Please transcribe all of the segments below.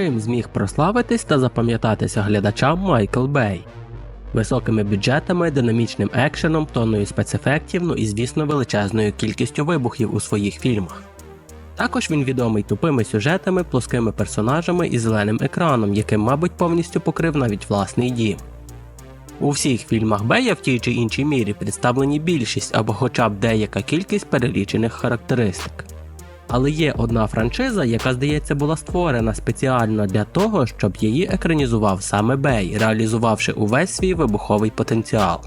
Чим зміг прославитись та запам'ятатися глядачам Майкл Бей? Високими бюджетами, динамічним екшеном, тонною спецефектів, ну і звісно величезною кількістю вибухів у своїх фільмах. Також він відомий тупими сюжетами, плоскими персонажами і зеленим екраном, яким, мабуть, повністю покрив навіть власний дім. У всіх фільмах Бея в тій чи іншій мірі представлені більшість або хоча б деяка кількість перелічених характеристик. Але є одна франшиза, яка, здається, була створена спеціально для того, щоб її екранізував саме Бей, реалізувавши увесь свій вибуховий потенціал.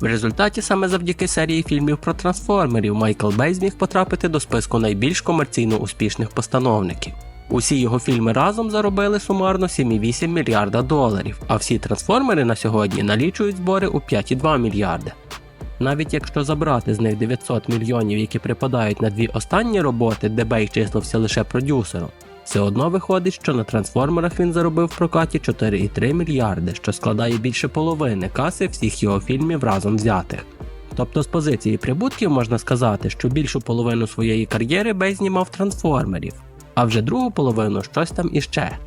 В результаті саме завдяки серії фільмів про трансформерів Майкл Бей зміг потрапити до списку найбільш комерційно успішних постановників. Усі його фільми разом заробили сумарно 7,8 мільярда доларів, а всі трансформери на сьогодні налічують збори у 5,2 мільярди. Навіть якщо забрати з них 900 мільйонів, які припадають на дві останні роботи, де Бей числився лише продюсером, все одно виходить, що на трансформерах він заробив в прокаті 4,3 мільярди, що складає більше половини каси всіх його фільмів разом взятих. Тобто з позиції прибутків можна сказати, що більшу половину своєї кар'єри Бей знімав трансформерів, а вже другу половину щось там іще.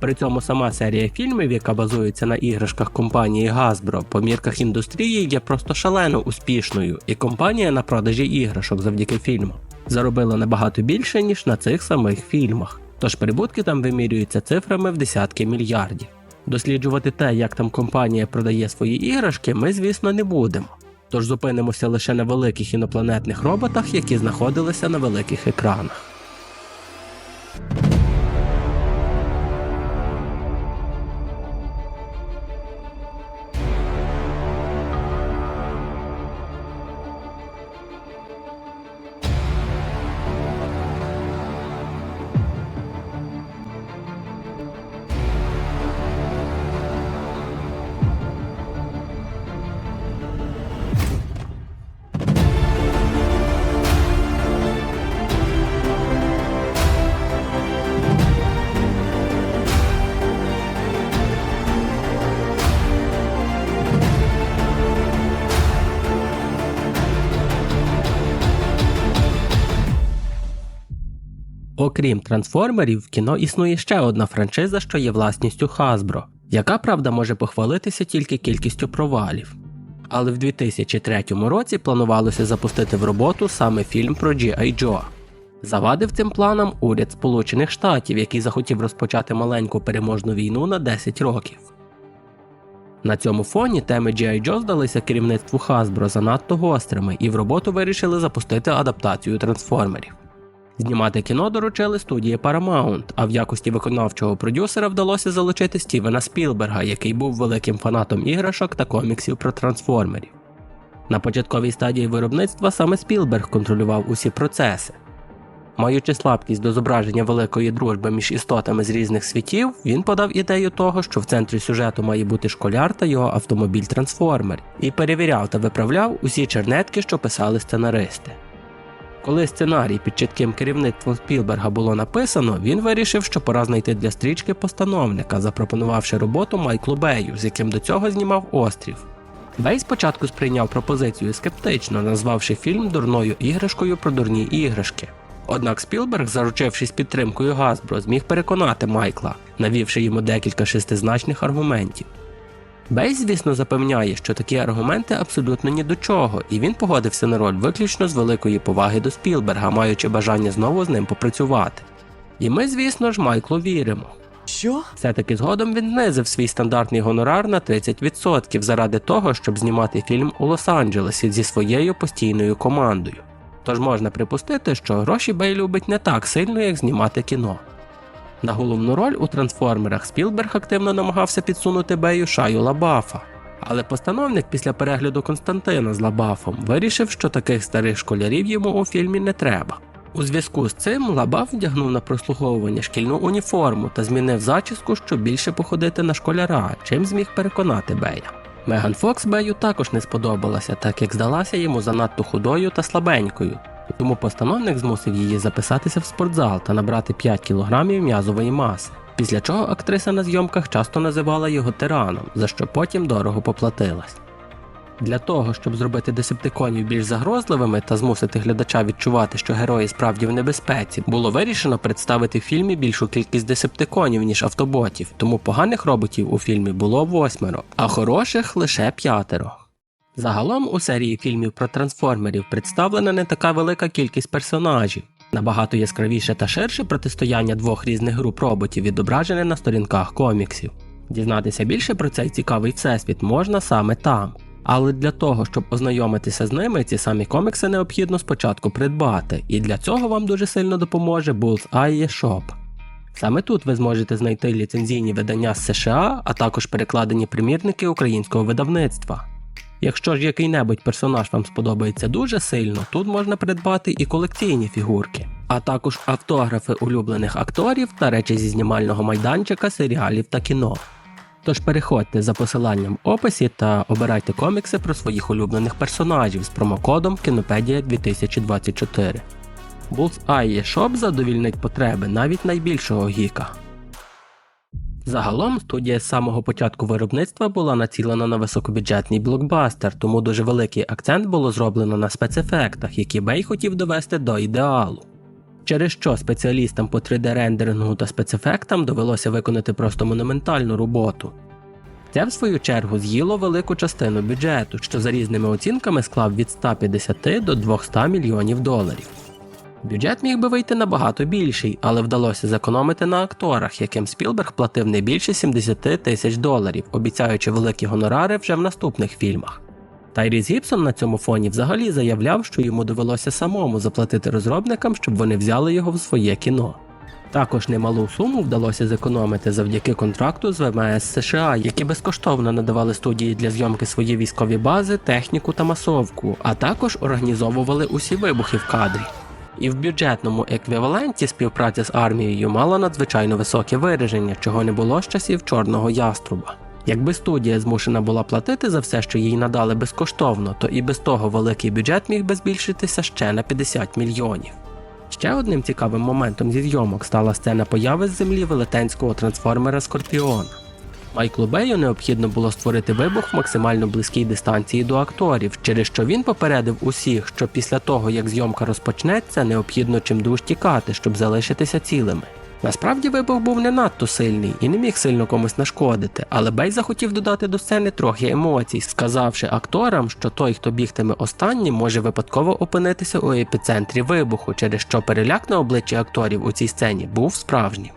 При цьому сама серія фільмів, яка базується на іграшках компанії Hasbro, по мірках індустрії є просто шалено успішною, і компанія на продажі іграшок завдяки фільму заробила набагато більше, ніж на цих самих фільмах. Тож прибутки там вимірюються цифрами в десятки мільярдів. Досліджувати те, як там компанія продає свої іграшки, ми, звісно, не будемо. Тож зупинимося лише на великих інопланетних роботах, які знаходилися на великих екранах. Окрім трансформерів, в кіно існує ще одна франшиза, що є власністю Hasbro, яка правда може похвалитися тільки кількістю провалів. Але в 2003 році планувалося запустити в роботу саме фільм про G.I. Joe. Завадив цим планам уряд Сполучених Штатів, який захотів розпочати маленьку переможну війну на 10 років. На цьому фоні теми G.I. Joe здалися керівництву Hasbro занадто гострими, і в роботу вирішили запустити адаптацію трансформерів. Знімати кіно доручили студії Paramount, а в якості виконавчого продюсера вдалося залучити Стівена Спілберга, який був великим фанатом іграшок та коміксів про трансформерів. На початковій стадії виробництва саме Спілберг контролював усі процеси. Маючи слабкість до зображення великої дружби між істотами з різних світів, він подав ідею того, що в центрі сюжету має бути школяр та його автомобіль трансформер, і перевіряв та виправляв усі чернетки, що писали сценаристи. Коли сценарій під чітким керівництвом Спілберга було написано, він вирішив, що пора знайти для стрічки постановника, запропонувавши роботу Майклу Бею, з яким до цього знімав острів. Бей спочатку сприйняв пропозицію скептично, назвавши фільм дурною іграшкою про дурні іграшки. Однак Спілберг, заручившись підтримкою Hasbro, зміг переконати Майкла, навівши йому декілька шестизначних аргументів. Бей, звісно, запевняє, що такі аргументи абсолютно ні до чого, і він погодився на роль виключно з великої поваги до Спілберга, маючи бажання знову з ним попрацювати. І ми, звісно ж, Майклу віримо. Що? Все-таки згодом він знизив свій стандартний гонорар на 30% заради того, щоб знімати фільм у Лос-Анджелесі зі своєю постійною командою. Тож можна припустити, що гроші Бей любить не так сильно, як знімати кіно. На головну роль у трансформерах Спілберг активно намагався підсунути Бею Шаю Лабафа. Але постановник після перегляду Константина з Лабафом вирішив, що таких старих школярів йому у фільмі не треба. У зв'язку з цим Лабаф вдягнув на прослуховування шкільну уніформу та змінив зачіску, щоб більше походити на школяра, чим зміг переконати Бея. Меган Фокс Бею також не сподобалася, так як здалася йому занадто худою та слабенькою, тому постановник змусив її записатися в спортзал та набрати 5 кілограмів м'язової маси. Після чого актриса на зйомках часто називала його тираном, за що потім дорого поплатилась. Для того, щоб зробити десептиконів більш загрозливими та змусити глядача відчувати, що герої справді в небезпеці, було вирішено представити в фільмі більшу кількість десептиконів, ніж автоботів, тому поганих роботів у фільмі було восьмеро, а хороших лише п'ятеро. Загалом у серії фільмів про трансформерів представлена не така велика кількість персонажів. Набагато яскравіше та ширше протистояння двох різних груп роботів відображене на сторінках коміксів. Дізнатися більше про цей цікавий всесвіт можна саме там. Але для того, щоб ознайомитися з ними, ці самі комікси необхідно спочатку придбати, і для цього вам дуже сильно допоможе Bullseye Shop. Саме тут ви зможете знайти ліцензійні видання з США, а також перекладені примірники українського видавництва. Якщо ж який-небудь персонаж вам сподобається дуже сильно, тут можна придбати і колекційні фігурки, а також автографи улюблених акторів та речі зі знімального майданчика, серіалів та кіно. Тож переходьте за посиланням в описі та обирайте комікси про своїх улюблених персонажів з промокодом Кінопедія 2024. Bullseye Shop задовільнить потреби навіть найбільшого гіка. Загалом студія з самого початку виробництва була націлена на високобюджетний блокбастер, тому дуже великий акцент було зроблено на спецефектах, які Бей хотів довести до ідеалу. Через що спеціалістам по 3D-рендерингу та спецефектам довелося виконати просто монументальну роботу. Це, в свою чергу, з'їло велику частину бюджету, що за різними оцінками склав від 150 до 200 мільйонів доларів. Бюджет міг би вийти набагато більший, але вдалося зекономити на акторах, яким Спілберг платив не більше 70 тисяч доларів, обіцяючи великі гонорари вже в наступних фільмах. Тайріс Гібсон на цьому фоні взагалі заявляв, що йому довелося самому заплатити розробникам, щоб вони взяли його в своє кіно. Також немалу суму вдалося зекономити завдяки контракту з ВМС США, які безкоштовно надавали студії для зйомки свої військові бази, техніку та масовку, а також організовували усі вибухи в кадрі. І в бюджетному еквіваленті співпраця з армією мала надзвичайно високе вираження, чого не було з часів чорного яструба. Якби студія змушена була платити за все, що їй надали безкоштовно, то і без того великий бюджет міг би збільшитися ще на 50 мільйонів. Ще одним цікавим моментом зі зйомок стала сцена появи з землі велетенського трансформера Скорпіон. Майклу Бею необхідно було створити вибух в максимально близькій дистанції до акторів, через що він попередив усіх, що після того, як зйомка розпочнеться, необхідно чимдуж тікати, щоб залишитися цілими. Насправді вибух був не надто сильний і не міг сильно комусь нашкодити, але Бей захотів додати до сцени трохи емоцій, сказавши акторам, що той, хто бігтиме останнім, може випадково опинитися у епіцентрі вибуху, через що переляк на обличчі акторів у цій сцені був справжнім.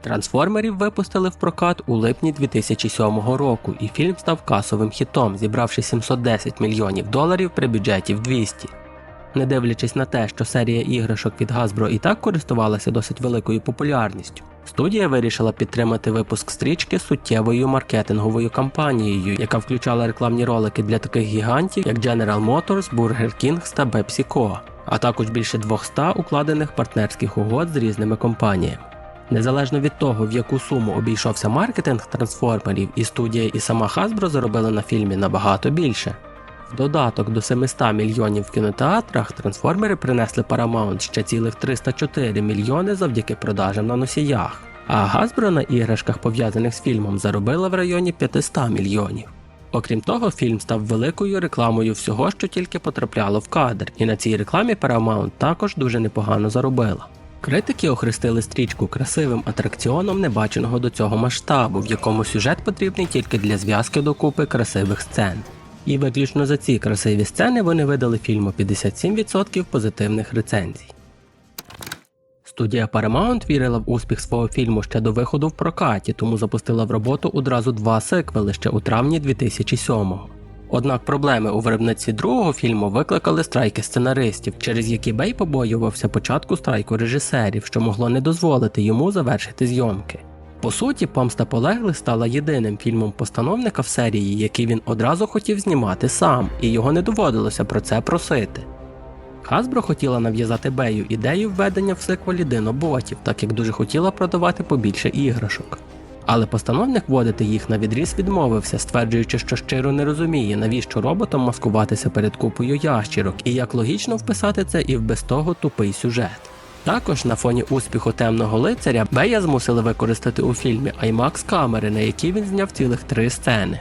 Трансформерів випустили в прокат у липні 2007 року, і фільм став касовим хітом, зібравши 710 мільйонів доларів при бюджеті в 200. Не дивлячись на те, що серія іграшок від Hasbro і так користувалася досить великою популярністю, студія вирішила підтримати випуск стрічки суттєвою маркетинговою кампанією, яка включала рекламні ролики для таких гігантів, як General Motors, Burger King та PepsiCo, а також більше 200 укладених партнерських угод з різними компаніями. Незалежно від того, в яку суму обійшовся маркетинг трансформерів, і студія, і сама Hasbro заробили на фільмі набагато більше. В додаток до 700 мільйонів в кінотеатрах трансформери принесли Paramount ще цілих 304 мільйони завдяки продажам на носіях. А Hasbro на іграшках, пов'язаних з фільмом, заробила в районі 500 мільйонів. Окрім того, фільм став великою рекламою всього, що тільки потрапляло в кадр, і на цій рекламі Paramount також дуже непогано заробила. Критики охрестили стрічку красивим атракціоном небаченого до цього масштабу, в якому сюжет потрібний тільки для зв'язки докупи красивих сцен. І виключно за ці красиві сцени вони видали фільму 57% позитивних рецензій. Студія Paramount вірила в успіх свого фільму ще до виходу в прокаті, тому запустила в роботу одразу два сиквели ще у травні 2007-го. Однак проблеми у виробництві другого фільму викликали страйки сценаристів, через які Бей побоювався початку страйку режисерів, що могло не дозволити йому завершити зйомки. По суті, помста полеглих стала єдиним фільмом постановника в серії, який він одразу хотів знімати сам, і його не доводилося про це просити. Hasbro хотіла нав'язати Бею ідею введення в сиквелі диноботів, так як дуже хотіла продавати побільше іграшок. Але постановник вводити їх на відріз відмовився, стверджуючи, що щиро не розуміє, навіщо роботам маскуватися перед купою ящірок, і як логічно вписати це і в без того тупий сюжет. Також на фоні успіху темного лицаря Бея змусили використати у фільмі IMAX камери, на які він зняв цілих три сцени.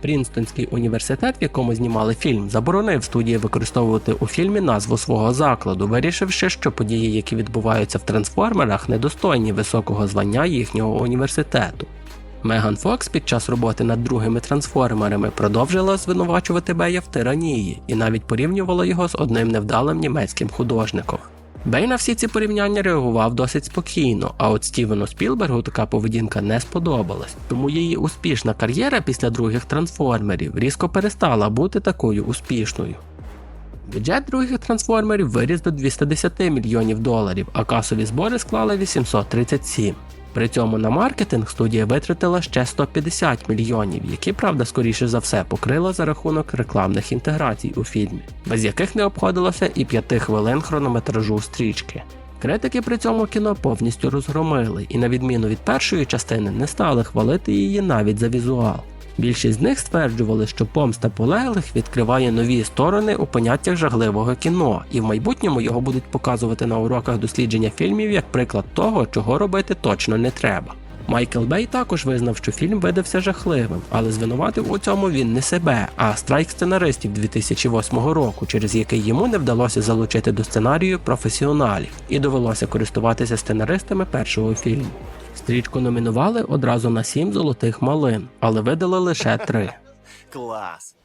Прінстонський університет, в якому знімали фільм, заборонив студії використовувати у фільмі назву свого закладу, вирішивши, що події, які відбуваються в трансформерах, недостойні високого звання їхнього університету. Меган Фокс під час роботи над другими трансформерами продовжила звинувачувати Бея в тиранії і навіть порівнювала його з одним невдалим німецьким художником. Бей на всі ці порівняння реагував досить спокійно, а от Стівену Спілбергу така поведінка не сподобалась, тому її успішна кар'єра після других трансформерів різко перестала бути такою успішною. Бюджет других трансформерів виріс до 210 мільйонів доларів, а касові збори склали 837. При цьому на маркетинг студія витратила ще 150 мільйонів, які, правда, скоріше за все покрила за рахунок рекламних інтеграцій у фільмі, без яких не обходилося і 5 хвилин хронометражу стрічки. Критики при цьому кіно повністю розгромили і, на відміну від першої частини, не стали хвалити її навіть за візуал. Більшість з них стверджували, що помста полеглих відкриває нові сторони у поняттях жахливого кіно, і в майбутньому його будуть показувати на уроках дослідження фільмів як приклад того, чого робити точно не треба. Майкл Бей також визнав, що фільм видався жахливим, але звинуватив у цьому він не себе, а страйк сценаристів 2008 року, через який йому не вдалося залучити до сценарію професіоналів, і довелося користуватися сценаристами першого фільму. Стрічку номінували одразу на сім золотих малин, але видали лише три. Клас.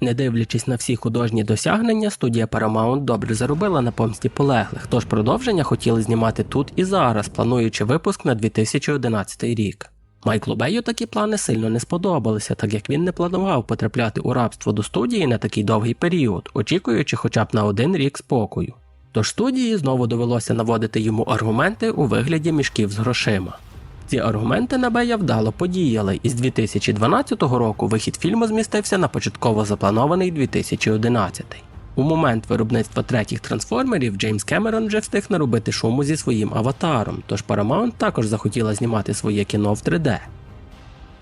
Не дивлячись на всі художні досягнення, студія Paramount добре заробила на помсті полеглих, тож продовження хотіли знімати тут і зараз, плануючи випуск на 2011 рік. Майклу Бею такі плани сильно не сподобалися, так як він не планував потрапляти у рабство до студії на такий довгий період, очікуючи хоча б на один рік спокою. Тож студії знову довелося наводити йому аргументи у вигляді мішків з грошима. Ці аргументи на Бея вдало подіяли, і з 2012 року вихід фільму змістився на початково запланований 2011. У момент виробництва третіх трансформерів Джеймс Кемерон вже встиг наробити шуму зі своїм аватаром, тож Paramount також захотіла знімати своє кіно в 3D.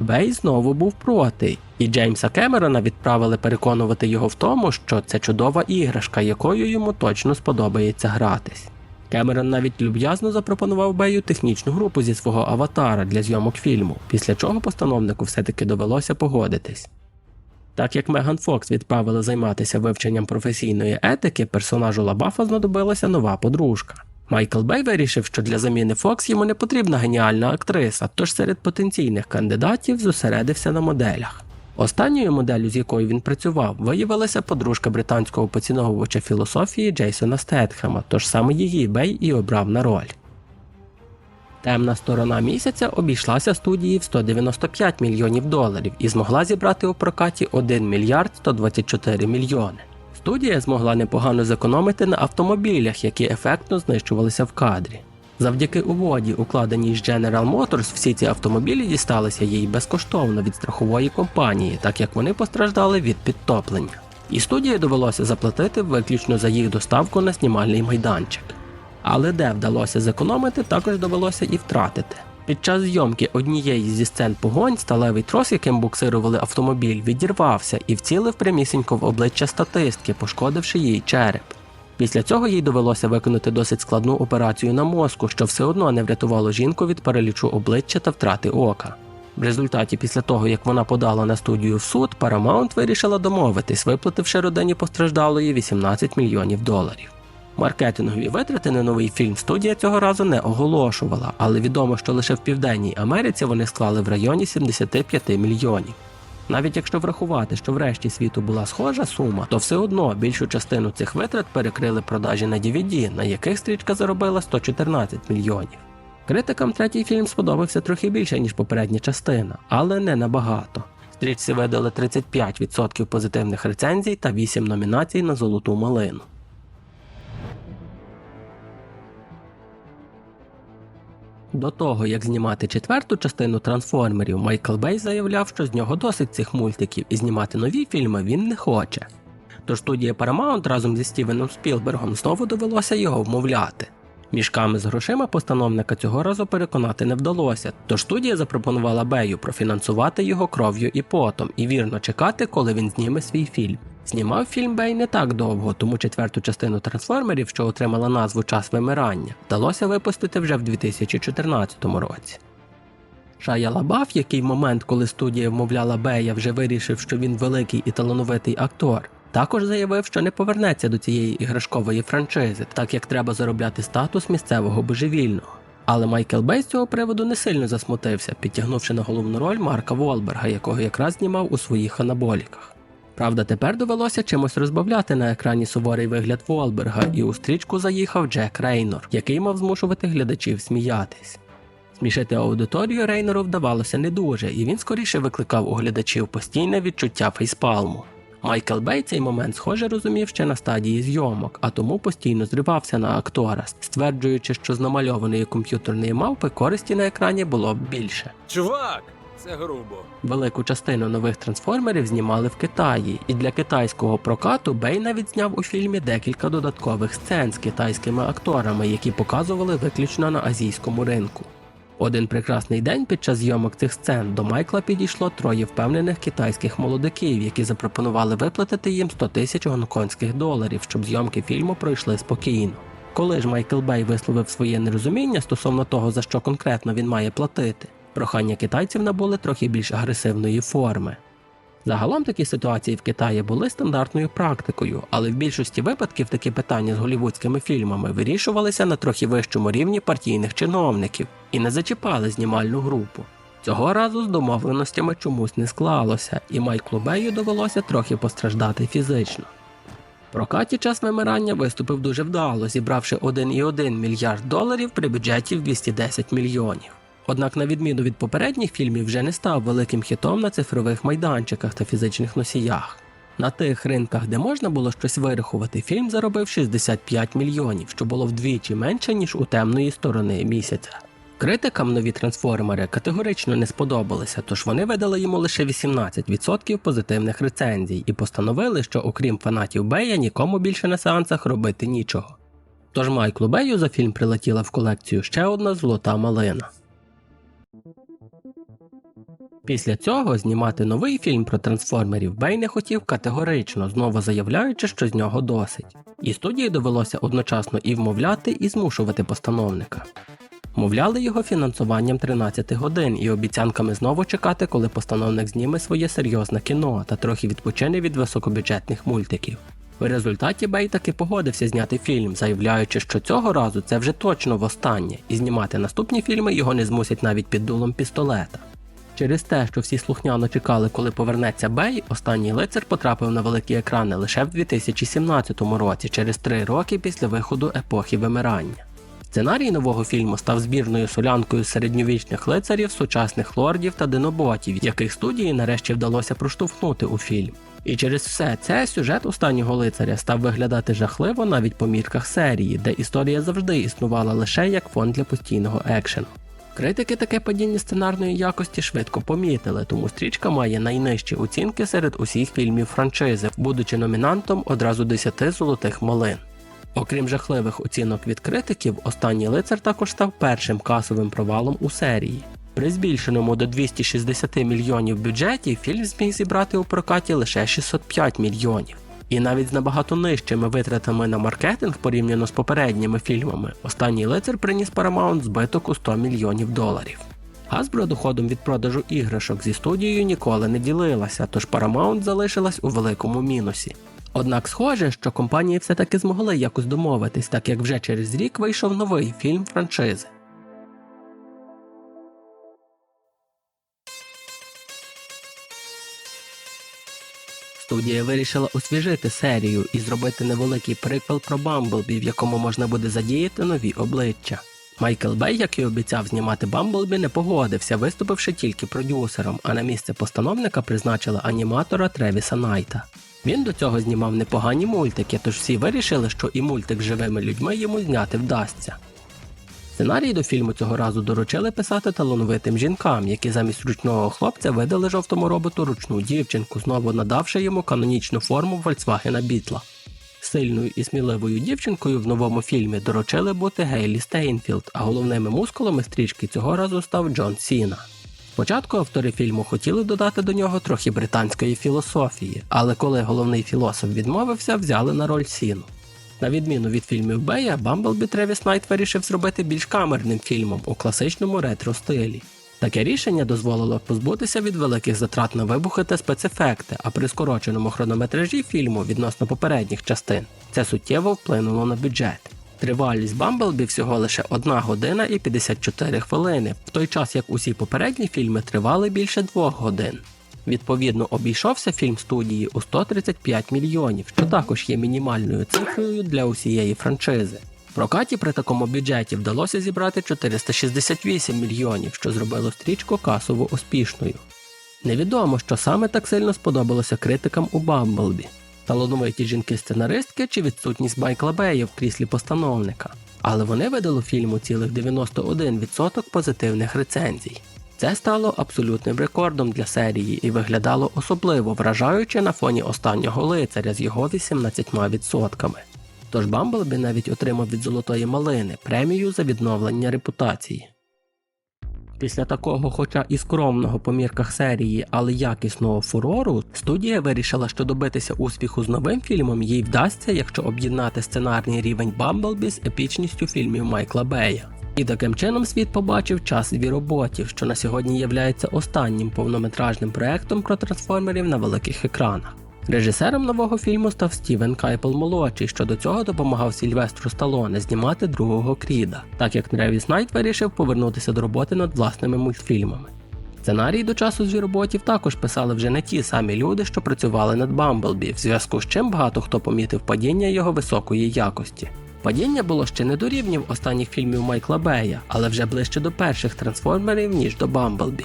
Бей знову був проти, і Джеймса Кемерона відправили переконувати його в тому, що це чудова іграшка, якою йому точно сподобається гратись. Кемерон навіть люб'язно запропонував Бею технічну групу зі свого аватара для зйомок фільму, після чого постановнику все-таки довелося погодитись. Так як Меган Фокс відправили займатися вивченням професійної етики, персонажу Лабафа знадобилася нова подружка. Майкл Бей вирішив, що для заміни Фокс йому не потрібна геніальна актриса, тож серед потенційних кандидатів зосередився на моделях. Останньою моделлю, з якою він працював, виявилася подружка британського поціновувача філософії Джейсона Стетхема, тож саме її Бей і обрав на роль. Темна сторона місяця обійшлася студії в 195 мільйонів доларів і змогла зібрати у прокаті 1 мільярд 124 мільйони. Студія змогла непогано зекономити на автомобілях, які ефектно знищувалися в кадрі. Завдяки угоді, укладеній з General Motors, всі ці автомобілі дісталися їй безкоштовно від страхової компанії, так як вони постраждали від підтоплення. І студії довелося заплатити виключно за їх доставку на знімальний майданчик. Але де вдалося зекономити, також довелося і втратити. Під час зйомки однієї зі сцен погонь сталевий трос, яким буксирували автомобіль, відірвався і вцілив прямісінько в обличчя статистки, пошкодивши їй череп. Після цього їй довелося виконати досить складну операцію на мозку, що все одно не врятувало жінку від паралічу обличчя та втрати ока. В результаті, після того як вона подала на студію в суд, Paramount вирішила домовитись, виплативши родині постраждалої 18 мільйонів доларів. Маркетингові витрати на новий фільм студія цього разу не оголошувала, але відомо, що лише в Південній Америці вони склали в районі 75 мільйонів. Навіть якщо врахувати, що врешті світу була схожа сума, то все одно більшу частину цих витрат перекрили продажі на DVD, на яких стрічка заробила 114 мільйонів. Критикам третій фільм сподобався трохи більше, ніж попередня частина, але не набагато. Стрічці видали 35% позитивних рецензій та 8 номінацій на золоту малину. До того, як знімати четверту частину трансформерів, Майкл Бей заявляв, що з нього досить цих мультиків і знімати нові фільми він не хоче. Тож студія Paramount разом зі Стівеном Спілбергом знову довелося його вмовляти. Мішками з грошима постановника цього разу переконати не вдалося, тож студія запропонувала Бею профінансувати його кров'ю і потом і вірно чекати, коли він зніме свій фільм. Знімав фільм Бей не так довго, тому четверту частину трансформерів, що отримала назву Час вимирання, вдалося випустити вже в 2014 році. Шая Лабаф, який в момент, коли студія вмовляла Бея, вже вирішив, що він великий і талановитий актор, також заявив, що не повернеться до цієї іграшкової франшизи, так як треба заробляти статус місцевого божевільного. Але Майкл Бей з цього приводу не сильно засмутився, підтягнувши на головну роль Марка Волберга, якого якраз знімав у своїх анаболіках. Правда, тепер довелося чимось розбавляти на екрані суворий вигляд Волберга, і у стрічку заїхав Джек Рейнор, який мав змушувати глядачів сміятись. Смішити аудиторію Рейнору вдавалося не дуже, і він скоріше викликав у глядачів постійне відчуття фейспалму. Майкл Бей цей момент, схоже, розумів ще на стадії зйомок, а тому постійно зривався на актора, стверджуючи, що з намальованої комп'ютерної мавпи користі на екрані було б більше. Чувак, це грубо. Велику частину нових трансформерів знімали в Китаї, і для китайського прокату Бей навіть зняв у фільмі декілька додаткових сцен з китайськими акторами, які показували виключно на азійському ринку. Один прекрасний день під час зйомок цих сцен до Майкла підійшло троє впевнених китайських молодиків, які запропонували виплатити їм 100 тисяч гонконгських доларів, щоб зйомки фільму пройшли спокійно. Коли ж Майкл Бей висловив своє нерозуміння стосовно того, за що конкретно він має платити, прохання китайців набули трохи більш агресивної форми. Загалом такі ситуації в Китаї були стандартною практикою, але в більшості випадків такі питання з голівудськими фільмами вирішувалися на трохи вищому рівні партійних чиновників і не зачіпали знімальну групу. Цього разу з домовленостями чомусь не склалося, і Майклу Бею довелося трохи постраждати фізично. Прокаті час вимирання виступив дуже вдало, зібравши 1,1 мільярд доларів при бюджеті в 210 мільйонів. Однак, на відміну від попередніх фільмів, вже не став великим хітом на цифрових майданчиках та фізичних носіях. На тих ринках, де можна було щось вирахувати, фільм заробив 65 мільйонів, що було вдвічі менше, ніж у темної сторони місяця. Критикам нові трансформери категорично не сподобалися, тож вони видали йому лише 18% позитивних рецензій і постановили, що окрім фанатів Бея нікому більше на сеансах робити нічого. Тож Майклу Бею за фільм прилетіла в колекцію ще одна золота малина. Після цього знімати новий фільм про трансформерів Бей не хотів категорично, знову заявляючи, що з нього досить. І студії довелося одночасно і вмовляти, і змушувати постановника. Мовляли його фінансуванням 13 годин і обіцянками знову чекати, коли постановник зніме своє серйозне кіно та трохи відпочине від високобюджетних мультиків. В результаті Бей таки погодився зняти фільм, заявляючи, що цього разу це вже точно востаннє, і знімати наступні фільми його не змусять навіть під дулом пістолета. Через те, що всі слухняно чекали, коли повернеться Бей, останній лицар потрапив на великі екрани лише в 2017 році, через три роки після виходу епохи вимирання. Сценарій нового фільму став збірною солянкою середньовічних лицарів, сучасних лордів та диноботів, яких студії нарешті вдалося проштовхнути у фільм. І через все це сюжет останнього лицаря став виглядати жахливо навіть по мірках серії, де історія завжди існувала лише як фон для постійного екшену. Критики таке падіння сценарної якості швидко помітили, тому стрічка має найнижчі оцінки серед усіх фільмів франшизи, будучи номінантом одразу 10 золотих малин. Окрім жахливих оцінок від критиків, останній лицар також став першим касовим провалом у серії. При збільшеному до 260 мільйонів бюджеті фільм зміг зібрати у прокаті лише 605 мільйонів. І навіть з набагато нижчими витратами на маркетинг порівняно з попередніми фільмами, останній лицар приніс Paramount збиток у 100 мільйонів доларів. Hasbro доходом від продажу іграшок зі студією ніколи не ділилася, тож Paramount залишилась у великому мінусі. Однак схоже, що компанії все-таки змогли якось домовитись, так як вже через рік вийшов новий фільм франшизи. Студія вирішила освіжити серію і зробити невеликий приквел про Бамблбі, в якому можна буде задіяти нові обличчя. Майкл Бей, як і обіцяв знімати Бамблбі, не погодився, виступивши тільки продюсером, а на місце постановника призначили аніматора Тревіса Найта. Він до цього знімав непогані мультики, тож всі вирішили, що і мультик з живими людьми йому зняти вдасться. Сценарій до фільму цього разу доручили писати талановитим жінкам, які замість ручного хлопця видали жовтому роботу ручну дівчинку, знову надавши йому канонічну форму Volkswagen Бітла. Сильною і сміливою дівчинкою в новому фільмі доручили бути Гейлі Стейнфілд, а головними мускулами стрічки цього разу став Джон Сіна. Спочатку автори фільму хотіли додати до нього трохи британської філософії, але коли головний філософ відмовився, взяли на роль Сіну. На відміну від фільмів Бея, Бамблбі Тревіс Найт вирішив зробити більш камерним фільмом у класичному ретро стилі. Таке рішення дозволило позбутися від великих затрат на вибухи та спецефекти, а при скороченому хронометражі фільму відносно попередніх частин це суттєво вплинуло на бюджет. Тривалість Бамблбі всього лише 1 година і 54 хвилини, в той час як усі попередні фільми тривали більше 2 годин. Відповідно, обійшовся фільм студії у 135 мільйонів, що також є мінімальною цифрою для усієї франшизи. Прокаті при такому бюджеті вдалося зібрати 468 мільйонів, що зробило стрічку касово успішною. Невідомо, що саме так сильно сподобалося критикам у Бамблбі. Талановиті жінки-сценаристки чи відсутність Майкла Бея в кріслі постановника. Але вони видали фільму цілих 91% позитивних рецензій. Це стало абсолютним рекордом для серії і виглядало особливо вражаюче на фоні останнього лицаря з його 18%. Тож Бамблбі навіть отримав від Золотої малини премію за відновлення репутації. Після такого, хоча і скромного по мірках серії, але якісного фурору, студія вирішила, що добитися успіху з новим фільмом їй вдасться, якщо об'єднати сценарний рівень Бамблбі з епічністю фільмів Майкла Бея. І таким чином світ побачив час звіроботів, що на сьогодні являється останнім повнометражним проектом про трансформерів на великих екранах. Режисером нового фільму став Стівен Кайпл молодший, що до цього допомагав Сільвестру Сталоне знімати другого Кріда, так як Тревіс Найт вирішив повернутися до роботи над власними мультфільмами. Сценарій до часу звіроботів також писали вже не ті самі люди, що працювали над Бамблбі, в зв'язку з чим багато хто помітив падіння його високої якості. Падіння було ще не до рівнів останніх фільмів Майкла Бея, але вже ближче до перших трансформерів, ніж до Бамблбі.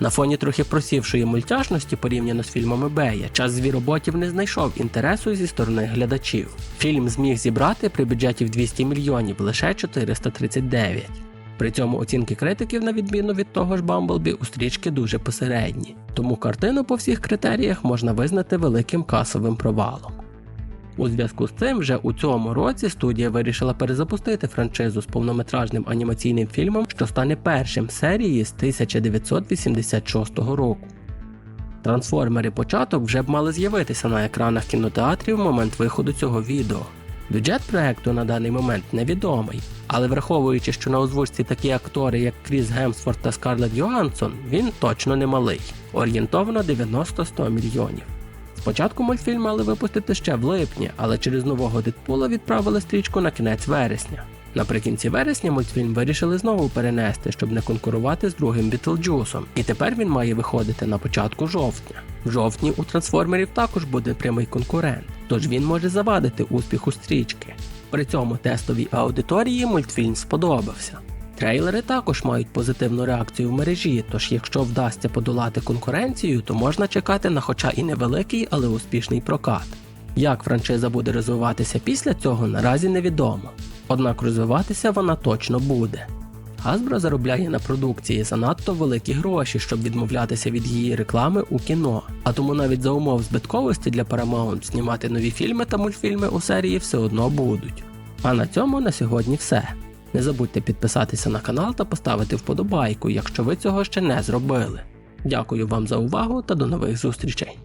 На фоні трохи просівшої мультяшності порівняно з фільмами Бея, час звіроботів не знайшов інтересу зі сторони глядачів. Фільм зміг зібрати при бюджеті в 200 мільйонів лише 439. При цьому оцінки критиків, на відміну від того ж Бамблбі, у стрічки дуже посередні, тому картину по всіх критеріях можна визнати великим касовим провалом. У зв'язку з цим вже у цьому році студія вирішила перезапустити франшизу з повнометражним анімаційним фільмом, що стане першим серії з 1986 року. Трансформери початок вже б мали з'явитися на екранах кінотеатрів в момент виходу цього відео. Бюджет проекту на даний момент невідомий, але враховуючи, що на озвучці такі актори, як Кріс Гемсворт та Скарлетт Йогансон, він точно не малий, орієнтовно 90-100 мільйонів. Спочатку мультфільм мали випустити ще в липні, але через нового Дедпула відправили стрічку на кінець вересня. Наприкінці вересня мультфільм вирішили знову перенести, щоб не конкурувати з другим Бітлджусом, і тепер він має виходити на початку жовтня. В жовтні у трансформерів також буде прямий конкурент, тож він може завадити успіху стрічки. При цьому тестовій аудиторії мультфільм сподобався. Трейлери також мають позитивну реакцію в мережі, тож якщо вдасться подолати конкуренцію, то можна чекати на хоча і невеликий, але успішний прокат. Як франшиза буде розвиватися після цього, наразі невідомо. Однак розвиватися вона точно буде. Hasbro заробляє на продукції занадто великі гроші, щоб відмовлятися від її реклами у кіно, а тому навіть за умов збитковості для Paramount знімати нові фільми та мультфільми у серії все одно будуть. А на цьому на сьогодні все. Не забудьте підписатися на канал та поставити вподобайку, якщо ви цього ще не зробили. Дякую вам за увагу та до нових зустрічей!